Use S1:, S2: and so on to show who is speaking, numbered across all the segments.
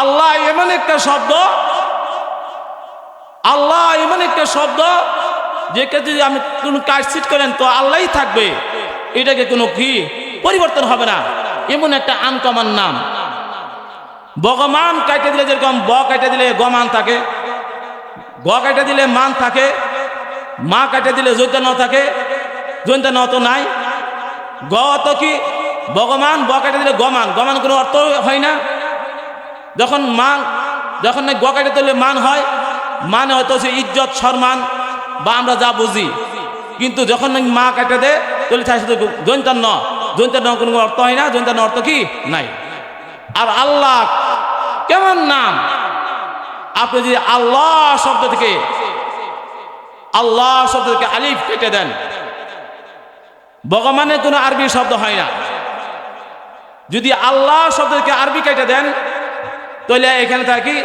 S1: আল্লাহ এমন একটা শব্দ, আল্লাহ এমন একটা শব্দ, যেকে যদি আমি কোনো কাটছিট করেন তো আল্লাহই থাকবে। এটাকে কোনো কি? পরিবর্তন হবে না। এমন একটা আনকমন নাম। বগমান কাটে দিলে যেরকম ব কাটে দিলে গমান থাকে, গ কাটে দিলে মান থাকে, মা কাটে দিলে জৈতা ন থাকে জৈতা ন তো নাই। গ তো কি? ভগবান ব কেটে দিলে গমান। গমান কোনো অর্থ হয় না। যখন মান, যখন না গ কেটে দিলে মান হয় মানে হয়তো সে ইজ্জত, সম্মান, বা আমরা যা বুঝি। কিন্তু যখন নাকি মা কেটে দেয়, তাহলে তার শুধু জৈন্তার ন জৈন্তার ন কোনো অর্থ হয় না, জৈন্তার অর্থ কি? নাই। আর আল্লাহ কেমন নাম? আপনি যদি আল্লাহ শব্দ থেকে, আল্লাহ শব্দ থেকে আলিফ কেটে দেন, ভগবানের কোনো আরবি শব্দ হয় না। যদি আল্লাহ শব্দকে আরবি কেটে দেন তাহলে এখানে থাকি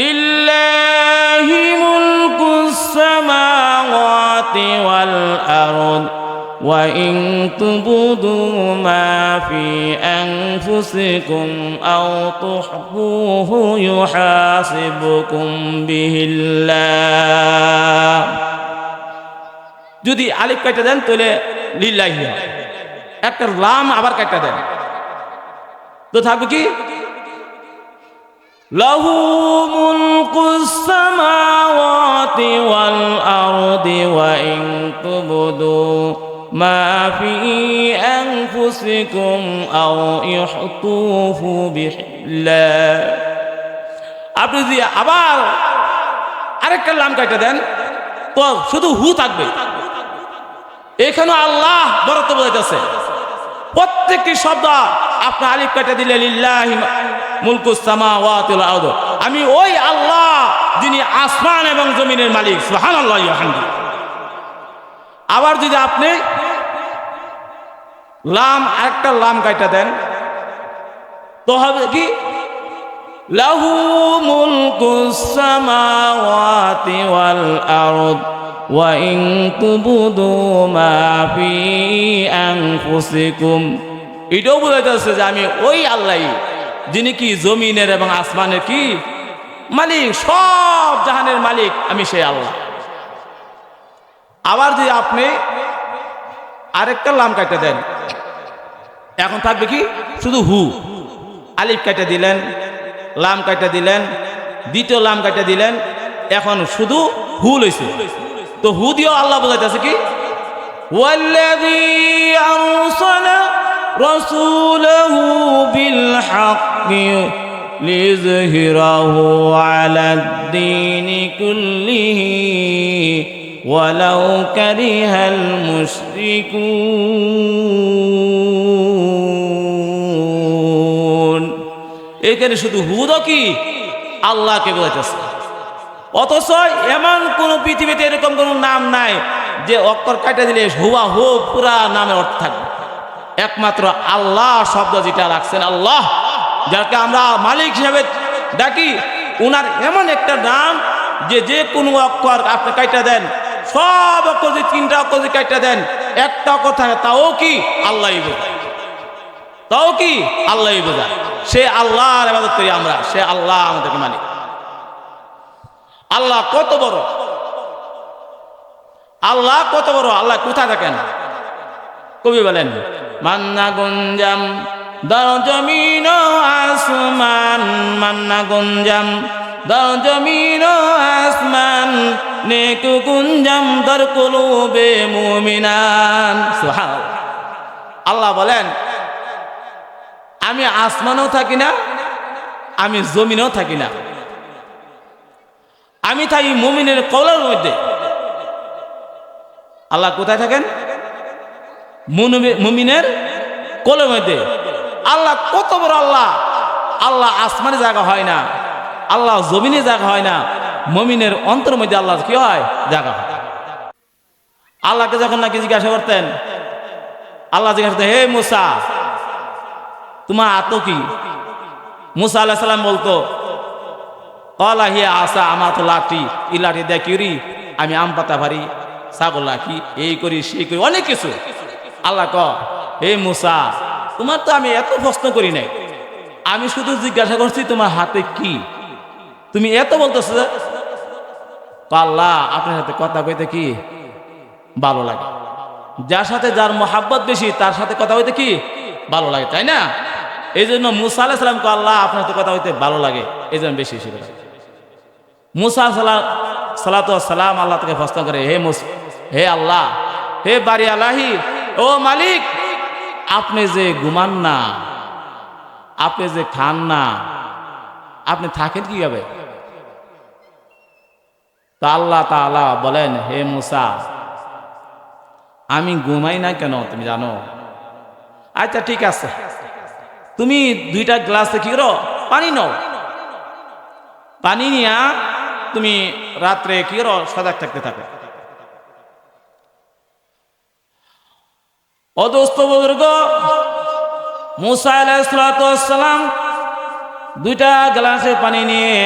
S1: লিল্লাহি মুলকুস সামাওয়াতি ওয়াল আরদ وإن تبدوا ما في أنفسكم أو تخفوه يحاسبكم به الله যদি আলিফ কেটে দেন তাহলে লিল্লাহি হয়। একটা লাম আবার কেটে দেন তো থাকবে কি সামাওয়াতি ওয়াল আরদি ওয়া ইন তুবদু মা ফি আনফুসিকুম আও ইহতুহু বিহিল্লাহ আপনি যদি আবার আরেকটা লাম কেটে দেন, তো শুধু হু থাকবে। এখানে আল্লাহ বরত্ব বোঝাইতেছে। প্রত্যেকটি শব্দ আপনি আলিফ কেটে দিলে লিল্লাহি আমি ওই আল্লাহ যিনি আসমান এবং জমিনের মালিক, সুবহানাল্লাহি ওয়া হামদি আবার যদি আপনি লাম, আরেকটা লাম কাটা দেন, তো হবে কি? লাহু মুলকুস সামাওয়াতি ওয়াল আরদ। ইন তুবদু মা ফি আনফুসিকুম এটাও বোঝাইতেছে যে আমি ওই আল্লাহ যিনি কি জমিনের এবং আসমানের কি মালিক, সব জাহানের মালিক, আমি সেই আল্লাহ। আবার যদি আপনি আরেকটা লাম কাটে দেন, এখন থাকবে কি? শুধু হু। আলিফ কাটে দিলেন, লাম কাটে দিলেন, দ্বিতীয় লাম কাটে দিলেন, এখন শুধু হু লইছে। তো হু দিয়েও আল্লাহ বোঝাইতেছে কি والذي أرسل رسوله بالحق ليظهره على الدين كله ولو كره المشركون এখানে শুধু হুদ কি আল্লাহকে বোঝাইতেছে অথচ এমন কোন পৃথিবীতে এরকম কোন নাম নাই যে অক্ষর কাটা দিলে হুয়া হু পুরা নামের অর্থ থাকবে। একমাত্র আল্লাহ শব্দ যেটা রাখছেন, আল্লাহ, যাকে আমরা মালিক হিসাবে ডাকি, উনার এমন একটা নাম যে যে কোনো অক্ষর আপনি কাইটা দেন, সব অক্ষর যে তিনটা অক্ষর যে কাইটা দেন, একটা থাকে তাও কি আল্লাহ বোঝায়। তাও কি আল্লাহ বোঝায়। সে আল্লাহর আবাদত আমরা, সে আল্লাহ আমাদেরকে মালিক। আল্লাহ কত বড়? আল্লাহ কত বড়? আল্লাহ কোথায় থাকেন? কবি বলেন মান্না গুঞ্জাম দর জমিন আসমান মান্না গুঞ্জাম দর জমিন আসমান নেকু গুঞ্জাম দর কুলুবে মুমিনান। সুবহান আল্লাহ বলেন, আমি আসমানেও থাকি না, আমি জমিনেও থাকি না। আমি থাকি মুমিনের কলের মধ্যে। আল্লাহ কোথায় থাকেন? মুমিনের কলের মধ্যে। আল্লাহ কত বড় আল্লাহ। আল্লাহ আসমানে জায়গা হয় না। আল্লাহ জমিনে জায়গা হয় না। মমিনের অন্তর মধ্যে আল্লাহ কি হয়? জায়গা হয়। আল্লাহকে যখন নাকি জিজ্ঞাসা করতেন, আল্লাহ জিজ্ঞাসা হে মুসা, তোমার আত্ম কি? মুসা আল্লাহ সাল্লাম বলতো কলা হিয়া আসা আমার তো লাঠি, ই লাঠি দেয় কিরি আমি আম পাতা ভারি, ছাগল রাখি, এই করি, সেই করি, অনেক কিছু। আল্লাহ ক, হে মুসা, তোমার তো আমি এত প্রশ্ন করি নাই। আমি শুধু জিজ্ঞাসা করছি তোমার হাতে কি? তুমি এত বলতেছো আল্লাহ, আপনার সাথে কথা কইতে কি? ভালো লাগে। যার সাথে যার মোহাব্বত বেশি, তার সাথে কথা হইতে কি? ভালো লাগে, তাই না? এই জন্য মুসা আলাহ সালামকে আল্লাহ, আপনার সাথে কথা হইতে ভালো লাগে। এই জন্য বেশি করে। মুসা সালাম সালাত সালাম আল্লাহ তাকে প্রশ্ন করে, হে মুস, হে আল্লাহ, হে বাড়ি আল্লাহি, ও মালিক, আপনি যে ঘুমান না, আপনি যে খান না, আপনি থাকেন কীভাবে? তা আল্লাহ তাআলা বলেন, হে মুসা, আমি ঘুমাই না কেন, তুমি জানো? আচ্ছা ঠিক আছে। তুমি দুইটা গ্লাসে কি করো? পানি নাও। পানি নিয়া তুমি রাত্রে কি করো সজাগ থাকতে থাকো। অদস্ত বুজুর্গ, মুসা দুইটা গ্লাসে পানি নিয়ে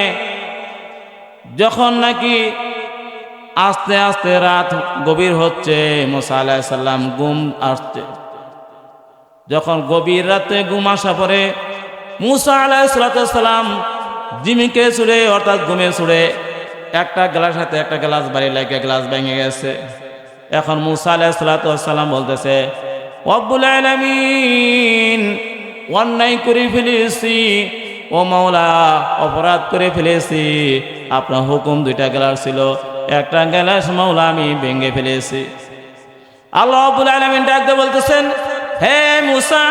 S1: যখন নাকি আস্তে আস্তে রাত গভীর হচ্ছে, মুসা আলাইসাল্লাম ঘুম আসছে। যখন গভীর রাতে ঘুম আসা পরে মুসা আলাইসালাম জিমিকে ছুড়ে, অর্থাৎ ঘুমে ছুড়ে একটা গ্লাস হাতে একটা গ্লাস বাড়ি লাগে গ্লাস ভেঙে গেছে। এখন মুসা আলাইসালাম বলতেছে অব্বুল অন্যায় করে ফেলেছি ও মাওলা, অপরাধ করে ফেলেছি। আপনার হুকুম দুইটা গ্লাস ছিল, একটা গ্লাস মাওলা আমি ভেঙে ফেলেছি। আল্লাহ আব্বুল আলমিন ডাকতে বলতেছেন, হে মুসা,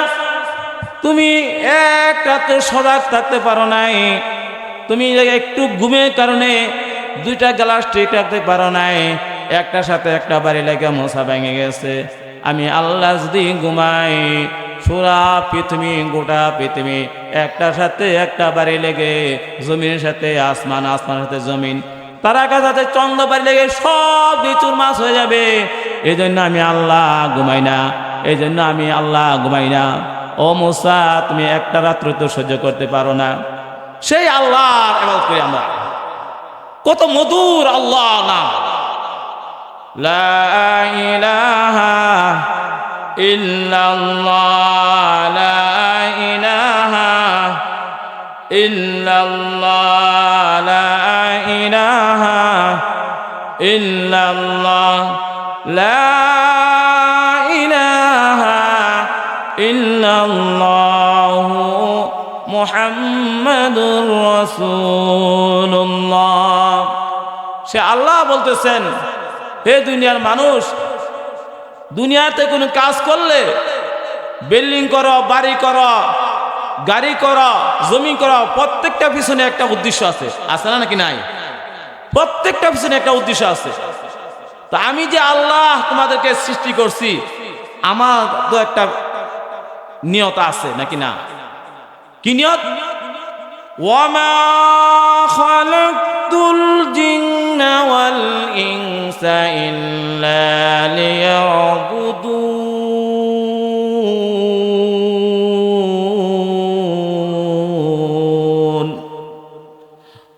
S1: তুমি একটা তো সজাগ থাকতে পারো নাই। তুমি একটু ঘুমের কারণে দুইটা গ্লাস ঠিক রাখতে পারো নাই। একটার সাথে একটা বাড়ি লেগে মশা ভেঙে গেছে। আমি আল্লাহ যদি ঘুমাই সুরা পৃথিবী, গোটা পৃথিবী একটার সাথে একটা বাড়ি লেগে, জমিনের সাথে আসমান, আসমানের সাথে জমিন তারা কাছে চন্দ্র বাড়ি লেগে সব বিচুর মাছ হয়ে যাবে। এই জন্য আমি আল্লাহ ঘুমাই না। এই জন্য আমি আল্লাহ ঘুমাই না। ও মুসা, তুমি একটা রাত্র তো সহ্য করতে পারো না। সেই এবাদত করি আমরা। কত মধুর আল্লাহ নাম লা ইলাহা ইল্লাল্লাহ লা ইলাহা ইল্লাল্লাহ লা ইলাহা ইল্লাল্লাহ লা ইলাহা ইল্লাল্লাহ মুহাম্মাদুর রাসূলুল্লাহ সে আল্লাহ বলতেছেন, হে দুনিয়ার মানুষ, দুনিয়াতে কোনো কাজ করলে বিল্ডিং করো, বাড়ি করো, গাড়ি করো, জমি করো, প্রত্যেকটা পিছনে একটা উদ্দেশ্য আছে। আছে না নাকি নাই? প্রত্যেকটা পিছনে একটা উদ্দেশ্য আছে। তো আমি যে আল্লাহ তোমাদেরকে সৃষ্টি করছি, আমার তো একটা নিয়ত আছে, নাকি না? কি নিয়ত? ওয়ামা ওয়াল ইনসা ইল্লা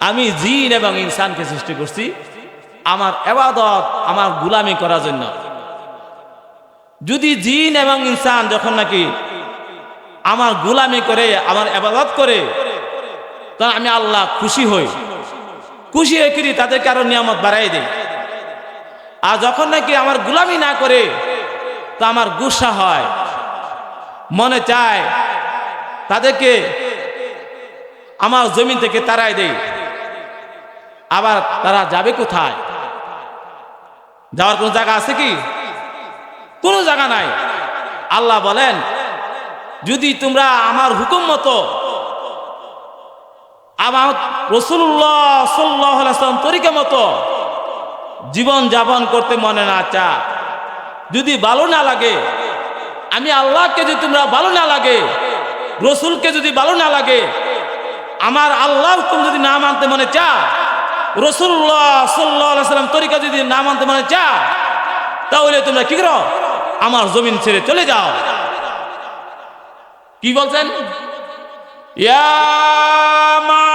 S1: আমি জিন এবং ইনসানকে সৃষ্টি করছি আমার এবাদত, আমার গুলামি করার জন্য। যদি জিন এবং ইনসান যখন নাকি আমার গুলামি করে, আমার এবাদত করে তখন আমি আল্লাহ খুশি হই। খুশি হয়ে করি, তাদেরকে আরও নিয়ামত বাড়াই দেই। আর যখন নাকি আমার গুলামি না করে, তো আমার গুসা হয়, মনে চায়, তাদেরকে আমার জমিন থেকে তারাই দেই। আবার তারা যাবে কোথায়? যাওয়ার কোনো জায়গা আছে কি? কোনো জায়গা নাই। আল্লাহ বলেন, যদি তোমরা আমার হুকুম মতো মতো জীবন যাপন করতে মনে না চা। যদি ভালো না লাগে, আমি আল্লাহকে যদি তোমরা ভালো না লাগে, রসুলকে যদি ভালো না লাগে, আমার আল্লাহ হুকুম যদি না মানতে মনে চা, রসুল্লাহ যদি না মানতে মনে চা তোমরা কি করো? আমার জমিন ছেড়ে চলে যাও। কি বলছেন?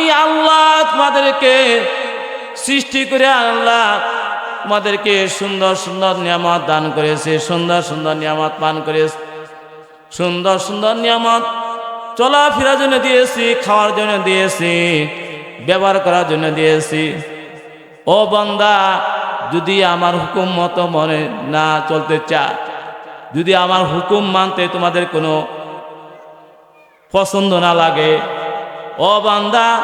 S1: আমি আল্লাহ তোমাদেরকে সৃষ্টি করে আল্লাহ তোমাদেরকে সুন্দর সুন্দর নিয়ামত দান করেছে, সুন্দর সুন্দর নিয়ামত পান করেছে, সুন্দর সুন্দর নিয়ামত চলাফেরার জন্য দিয়েছি, খাওয়ার জন্য দিয়েছি, ব্যবহার করার জন্য দিয়েছি। ও বন্দা, যদি আমার হুকুম মতো মনে না চলতে চা যদি আমার হুকুম মানতে তোমাদের কোনো পছন্দ না লাগে ও বান্দা,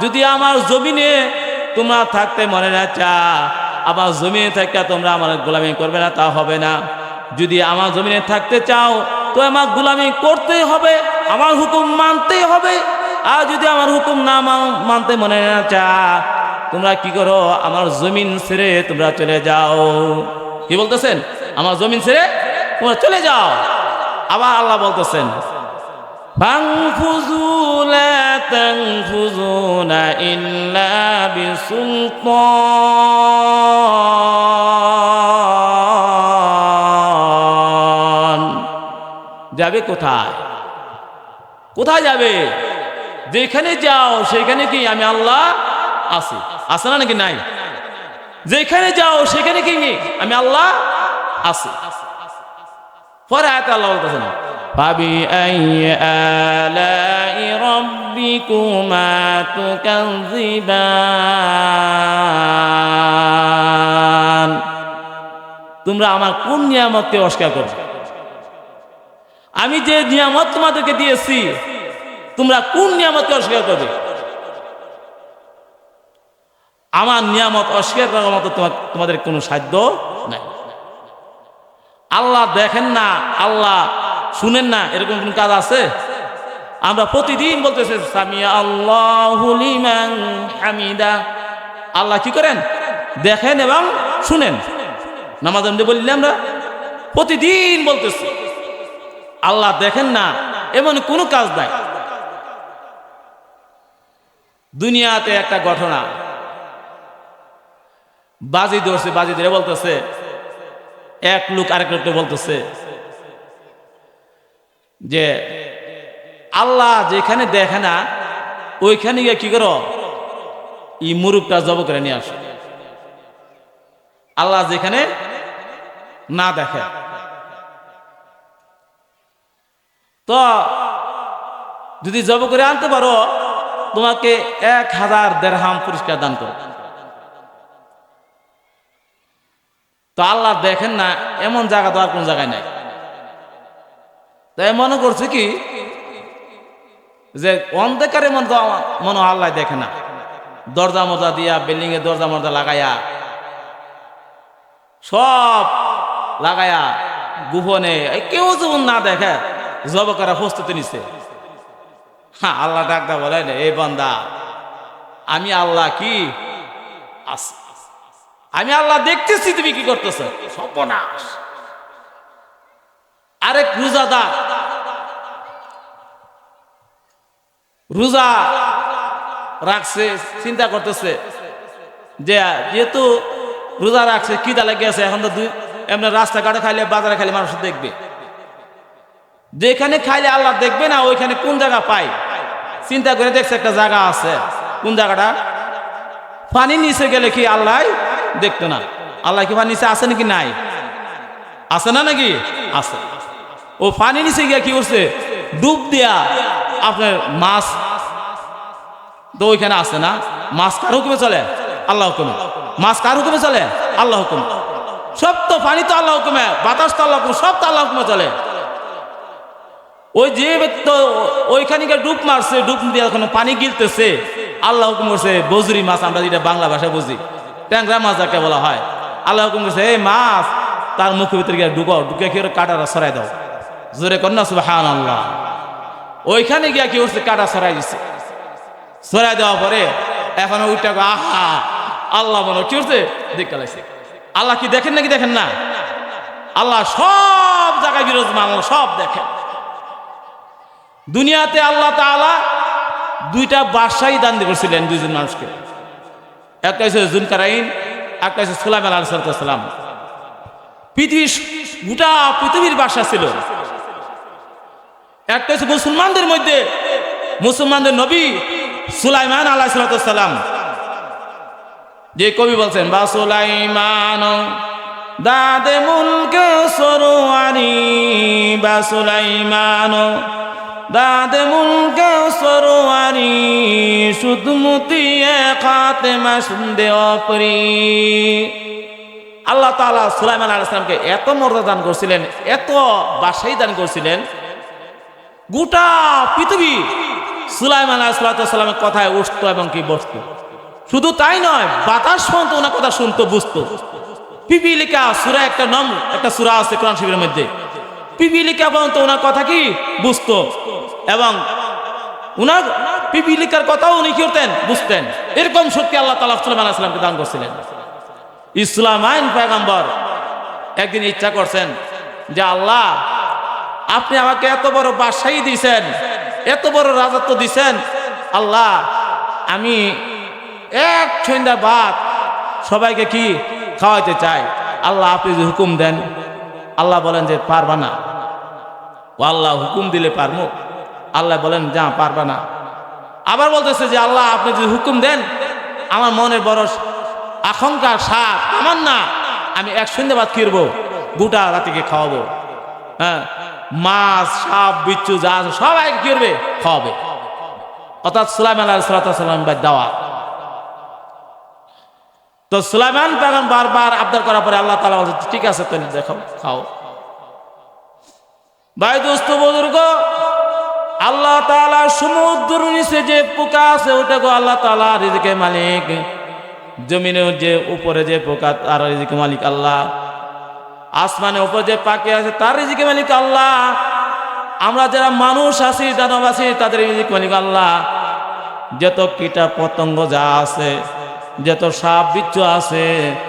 S1: যদি আমার জমিনে তোমরা থাকতে মনে না চা আমার জমিনে থাকতে তোমরা আমার গোলামি করবে না, তা হবে না। যদি আমার জমিনে থাকতে চাও, তো আমার গোলামি করতেই হবে, আমার হুকুম মানতেই হবে। আর যদি আমার হুকুম না মান- মানতে মনে না চা তোমরা কি করো, আমার জমিন ছেড়ে তোমরা চলে যাও। কি বলতেছেন? আমার জমিন ছেড়ে তোমরা চলে যাও। আবার আল্লাহ বলতেছেন فانفذوا لا تنفذون إلا بسلطان যাবে কোথায় কোথায় যাবে যেখানে যাও সেখানে কি আমি আল্লাহ আছি আছে না নাকি নাই যেখানে যাও সেখানে কি আমি আল্লাহ আছি পরে আয়াত আল্লাহ বলতেছেন فبأي آلاء ربكما تكذبان তোমরা আমার কোন নিয়ামতকে অস্বীকার করো আমি যে নিয়ামত তোমাদেরকে দিয়েছি তোমরা কোন নিয়ামতকে অস্বীকার করবে আমার নিয়ামত অস্বীকার করার মতো তোমার তোমাদের কোনো সাধ্য নাই আল্লাহ দেখেন না আল্লাহ শুনেন না, এরকম কোন কাজ আছে? আমরা প্রতিদিন বলতেছে, সামিয়া আল্লাহ হামিদা। আল্লাহ কি করেন? দেখেন এবং শুনেন। নামাজ বললি আমরা প্রতিদিন বলতেছি। আল্লাহ দেখেন না, এমন কোনো কাজ নাই। দুনিয়াতে একটা ঘটনা। বাজি ধরছে, বাজি ধরে বলতেছে, এক লোক আরেক লোককে বলতেছে যে আল্লাহ যেখানে দেখে না, ওইখানে গিয়ে কি করো? ই মুরুখটা জব করে নিয়ে আসো। আল্লাহ যেখানে না দেখে। তো যদি জব করে আনতে পারো, তোমাকে এক হাজার দেড়হাম পুরস্কার দান করো। তো আল্লাহ দেখেন না, এমন জায়গা তো আর কোন জায়গায় নাই। তাই মনে করছে কি? যে অন্ধকারে মনে তো মনে আল্লাহ দেখে না। দরজা মজা দিয়া বিল্ডিং এর দরজা মজা লাগাইয়া সব লাগায়া এই কেউ যেমন না দেখে জব করা প্রস্তুতি নিছে। হ্যাঁ আল্লাহ ডাকদা বলেন এই বান্দা, আমি আল্লাহ কি? আমি আল্লাহ দেখতেছি, তুমি কি করতেছ? সর্বনাশ। আরেক রোজাদার। রোজা রাখছে, চিন্তা করতেছে যে, যেহেতু রোজা রাখছে, কি লেগে এখন তো দুই, এমনি রাস্তাঘাটে খাইলে, বাজারে খাইলে মানুষ দেখবে। যেখানে খাইলে আল্লাহ দেখবে না, ওইখানে কোন জায়গা পাই চিন্তা করে দেখছে একটা জায়গা আছে। কোন জায়গাটা? পানি নিচে গেলে কি আল্লাহ দেখতো না? আল্লাহ কি পানি নিচে আছে নাকি নাই? আছে না নাকি? আছে। ও পানি নিচে গিয়া কি করছে? ডুব দিয়া আপনার মাছ তো ওইখানে আছে না? মাছ কার হুকুমে চলে? আল্লাহ হুকুমে। মাছ কার হুকুমে চলে? আল্লাহ হুকুম। সব তো পানি তো আল্লাহ হুকুমে, বাতাস তো আল্লাহ হুকুমে, সব তো আল্লাহ হুকুমে চলে। ওই যে তো ওইখানে ডুব মারছে, ডুব দিয়ে ওখানে পানি গিলতেছে। আল্লাহ হুকুম করছে, বজরি মাছ, আমরা যেটা বাংলা ভাষায় বুঝি, ট্যাংরা মাছ যাকে বলা হয়। আল্লাহ হুকুম করছে, এই মাছ, তার মুখের ভিতরে গিয়ে ঢুকো ঢুকে ওর কাটারা সরাই দাও। জোরে না সুবাহান আল্লাহ ওইখানে গিয়া কি করছে কাটা সরাই দিছে। সরাই দেওয়ার পরে এখন ওইটা আহা, আল্লাহ মনে কি করছে দেখতে আল্লাহ কি দেখেন নাকি দেখেন না? আল্লাহ সব জায়গায় বিরাজমান আল্লাহ সব দেখেন। দুনিয়াতে আল্লাহ তাআলা দুইটা বাদশাহী দান করেছিলেন দুইজন মানুষকে। একটা হচ্ছে জুনকারাইন, একটা হচ্ছে সুলাইম আলাহ সালাম। পৃথিবীর গোটা পৃথিবীর বাসা ছিল। একটা হচ্ছে মুসলমানদের মধ্যে, মুসলমানদের নবী সুলাইমান আল্লাহ সালাম। যে কবি বলছেন, বা সুলাইমান, দাদে মুলকে সরোয়ারি বা সুলাইমান, দাদে মুলকে সরোয়ারি সুদমুতিয়ে খাতে মাসুন্দে অপরি। আল্লাহ তাআলা সুলাইমান আলাইহিসসালামকে এত মর্যাদা দান করছিলেন, এত বাসাই দান করছিলেন গোটা পৃথিবী সুলাইমান আলাইহিসসালামের কথায় উঠতো এবং কি বসতো। শুধু তাই নয়, বাতাস পর্যন্ত ওনার কথা শুনতো, বুঝতো। পিপিলিকা সুরা একটা নাম একটা সুরা আছে কোরআন শিবিরের মধ্যে। পিপিলিকা পর্যন্ত ওনার কথা কি? বুঝতো। এবং উনার পিপিলিকার কথাও উনি কি করতেন? বুঝতেন। এরকম শক্তি আল্লাহ তালা সুলাইমান আলাইহিসসালামকে দান করছিলেন। ইসলাম আইন পয়গম্বর একদিন ইচ্ছা করছেন যে আল্লাহ আপনি আমাকে এত বড় বাসাই দিছেন, এত বড় রাজত্ব দিছেন। আল্লাহ, আমি এক সন্ধ্যা ভাত সবাইকে কি খাওয়াইতে চাই? আল্লাহ আপনি যে হুকুম দেন, আল্লাহ বলেন যে পারবা না। ও আল্লাহ হুকুম দিলে পারব আল্লাহ বলেন যা পারবা না। আবার বলতেছে যে, আল্লাহ, আপনি যদি হুকুম দেন, আমার মনে বড় আশঙ্কা সাপ আমার না আমি এক সন্ধ্যে ভাত গোটা রাতিকে খাওয়াবো। হ্যাঁ মাছ, সাপ, বিচ্ছু, যা সবাই কি করবে? খাওয়াবে। অর্থাৎ সুলাইমান আলাহ সাল্লাম বা দেওয়া। তো সুলাইমান পেগাম বারবার আবদার করার পরে আল্লাহ তালা বলছে, ঠিক আছে তো দেখো, খাও। ভাই দোস্ত, বুজুর্গ, আল্লাহ তালা সমুদ্র নিচে যে পোকা আছে ওটাকে আল্লাহ তালা রিজিকে মালিক। জমিনের যে উপরে যে পোকা, তার রিজিকে মালিক আল্লাহ। আসমানের উপর যে পাখি আছে, তার রিজিকে মালিক আল্লাহ। আমরা যারা মানুষ আছি, দানব আছি, তাদের রিজিক মালিক আল্লাহ। যত কীটা পতঙ্গ যা আছে, যত সাপ, বিচ্ছু আছে,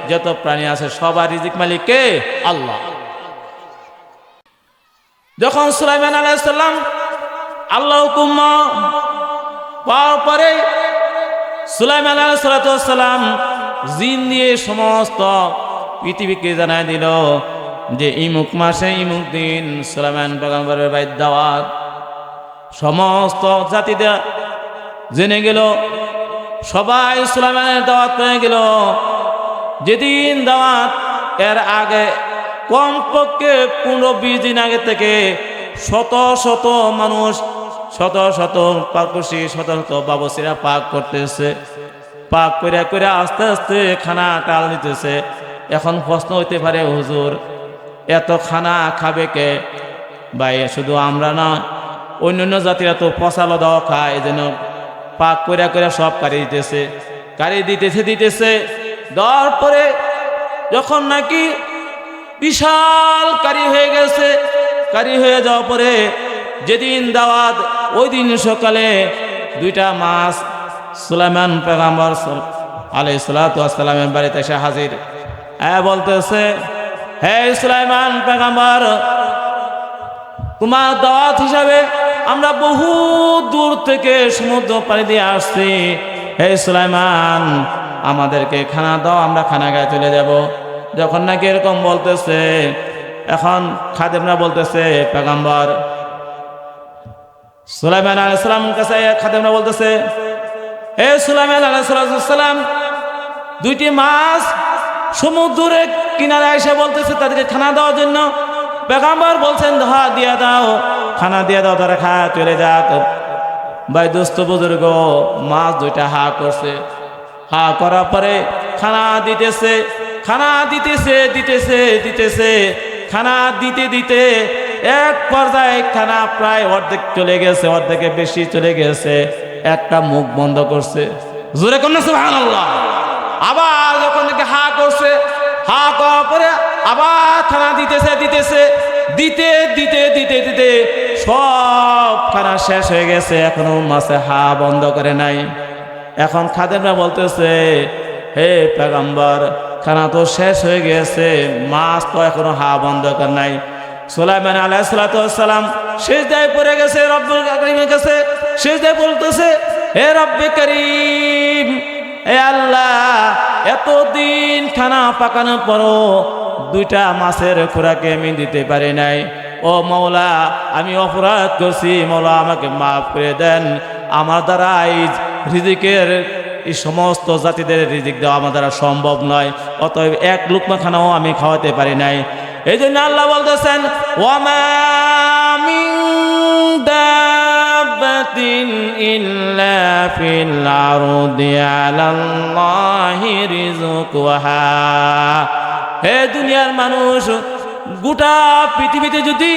S1: যত প্রাণী আছে, সবার রিজিক মালিক কে? আল্লাহ। যখন সুলাইমান আলাইসাল্লাম আল্লাহ হুকুম পাওয়ার পরে সুলাইমান আলাইসালাম জিন দিয়ে সমস্ত পৃথিবীকে জানাই দিল যে ইমুক মাসে ইমুক দিন সুলাইমান পেগম্বরের বাইর দাওয়াত, সমস্ত জাতিদের জেনে গেল, সবাই সুলাইমানের দাওয়াত পেয়ে গেল। যেদিন দাওয়াত, এর আগে কমপক্ষে পনেরো বিশ দিন আগে থেকে শত শত মানুষ, শত শত পাকুশি শত শত বাবসিরা পাক করতেছে, পাক করে করে আস্তে আস্তে খানা টাল দিতেছে। এখন প্রশ্ন হইতে পারে, হুজুর এত খানা খাবে কে? ভাই শুধু আমরা না, অন্যান্য জাতিরা তো পচালো দেওয়া খায়, যেন পাক করে করে সব কারি দিতেছে। কারি দিতেছে দিতেছে। দেওয়ার পরে যখন নাকি বিশাল কারি হয়ে গেছে, কারি হয়ে যাওয়ার পরে যেদিন দাওয়াত, ওই দিন সকালে দুইটা মাছ সুলাইমান পেগাম্বর আলাই সালাতামের বাড়িতে এসে হাজির। বলতেছে হে সুলাইমান পেগাম্বর, তোমার দাওয়াত হিসাবে আমরা বহু দূর থেকে সমুদ্র পাড়ি দিয়ে আসছি। হে সুলাইমান, আমাদেরকে খানা দাও, আমরা খানা গায়ে চলে যাব। যখন নাকি এরকম বলতেছে, এখন খাদেমরা বলতেছে, পেগাম্বর, সুলাইমান আলাইসালাম কাছে খাদেমরা বলতেছে হে সুলাইমান আলাইসালাম দুইটি মাছ সমুদ্রের কিনারে এসে বলতেছে তাদেরকে খানা দেওয়ার জন্য। পেগাম্বর বলছেন ধা দিয়া দাও, খানা দিয়ে দাও তারা খা, চলে যাক। ভাই দোস্ত বুজুর্গ, মাছ দুইটা হা করছে। হা করার পরে খানা দিতেছে খানা দিতেছে দিতেছে দিতেছে। খানা দিতে দিতে এক পর্যায়ে খানা প্রায় অর্ধেক চলে গেছে অর্ধেকে বেশি চলে গেছে। একটা মুখ বন্ধ করছে। জোরে কোন আল্লাহ আবার যখন হা করছে, হা করার পরে আবার থানা দিতেছে দিতেছে, দিতে দিতে দিতে দিতে সব খানা শেষ হয়ে গেছে, এখনও মাসে হা বন্ধ করে নাই। এখন খাদেমরা বলতেছে, হে পেগম্বর, খানা তো শেষ হয়ে গেছে, মাছ তো এখনও হা বন্ধ করে নাই। সুলাইমান আলাইসালাম শেষ দায় পড়ে গেছে, রব্বুল করিমের কাছে শেষ দায় বলতেছে, হে রব্বে করিম এ আল্লাহ, এতদিন খানা পাকানোর পরও দুইটা মাছের খোরাকে আমি দিতে পারি নাই। ও মৌলা আমি অপরাধ করছি মৌলা আমাকে মাফ করে দেন। আমার দ্বারা এই রিজিকের, এই সমস্ত জাতিদের রিজিক দেওয়া আমার দ্বারা সম্ভব নয়। অতএব এক লুকমা খানাও আমি খাওয়াতে পারি নাই। এই জন্য আল্লাহ বলতেছেন ওয়ামা মিন দাব্বাতিন ইল্লা ফিল আরদি আলাল্লাহি রিজকুহা হে দুনিয়ার মানুষ, গোটা পৃথিবীতে যদি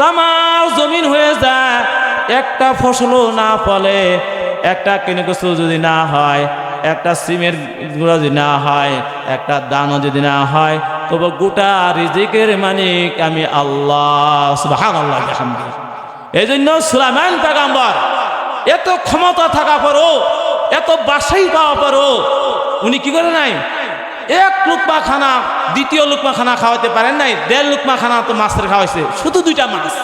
S1: তামার জমিন হয়ে যায়, একটা ফসলও না ফলে, একটা কিনে যদি না হয়, একটা সিমের গুঁড়ো যদি না হয়, একটা দানও যদি না হয়, তবে গোটা রিজিকের মানিক আমি আল্লাহ সুবহান আল্লাহ এই জন্য সুলাইমান পেগাম্বর এত ক্ষমতা থাকা পরও, এত বাসাই পাওয়া পরও উনি কি করে নাই? এক লুকমা খানা, দ্বিতীয় লুকমা খানা খাওয়াতে পারেন নাই, দেড় লুকমা খানা তো মাছের খাওয়াইছে, শুধু দুইটা মাছ।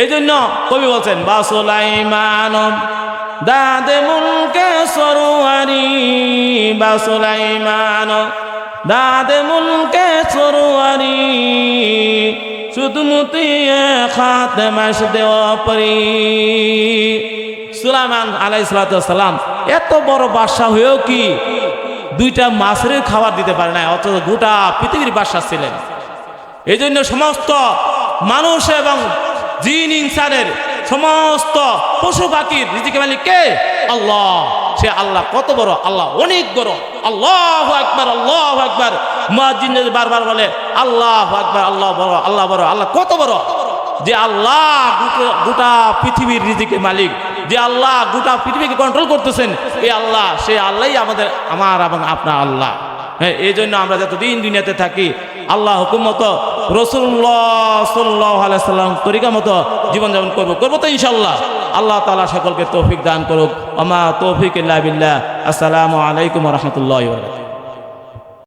S1: এই জন্য কবি বলছেন বাসুলাইমান দাদে মুলকে সরুয়ারি বাসুলাইমান দাদে মুলকে সরুয়ারি পরি এত বড় বাদশাহ হয়েও কি দুইটা মাছের খাবার দিতে পারে না অথচ গোটা পৃথিবীর বাদশাহ ছিলেন। এই জন্য সমস্ত মানুষ এবং জিন, ইনসানের সমস্ত পশু পাখির রিজিকে মালিক কে? আল্লাহ। সে আল্লাহ কত বড়? আল্লাহ অনেক বড়। আল্লাহ একবার আল্লাহ একবার মুয়াজ্জিন যদি বারবার বলে, আল্লাহ একবার আল্লাহ বড় আল্লাহ বড়, আল্লাহ কত বড়? যে আল্লাহ গোটা- পৃথিবীর রিজিকের মালিক, যে আল্লাহ গোটা পৃথিবীকে কন্ট্রোল করতেছেন এই আল্লাহ, সে আল্লাহই আমাদের, আমার এবং আপনার আল্লাহ। হ্যাঁ এই জন্য আমরা যতদিন দুনিয়াতে থাকি, আল্লাহ হুকুম মতো রসুল্লাহ সাল্লাহ আলাইসাল্লাম তরিকা মতো জীবনযাপন করব করব তো ইনশাল্লাহ আল্লাহ তালা সকলকে তৌফিক দান করুক। আমা তৌফিক আসসালামু আলাইকুম রহমতুল্লাহ